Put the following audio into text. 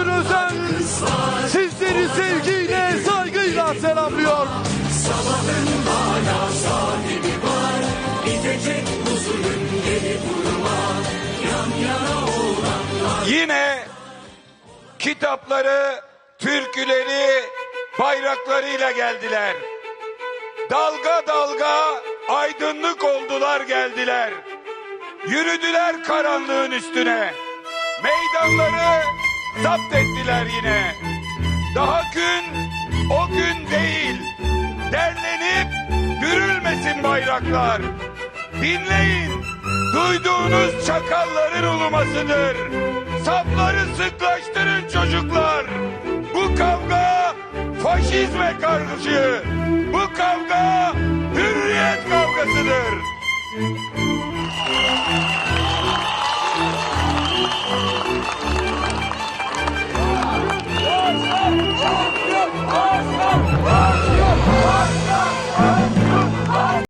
Özgür Özen sizleri sevgiyle, saygıyla selamlıyor. Yine kitapları, türküleri, bayraklarıyla geldiler. Dalga dalga aydınlık oldular geldiler. Yürüdüler karanlığın üstüne. Meydanları zapt ettiler yine. Daha gün o gün değil. Derlenip dürülmesin bayraklar. Dinleyin. Duyduğunuz çakalların ulumasıdır. Sapları sıklaştırın çocuklar. Bu kavga faşizme karşı. Bu kavga hürriyet kavgasıdır.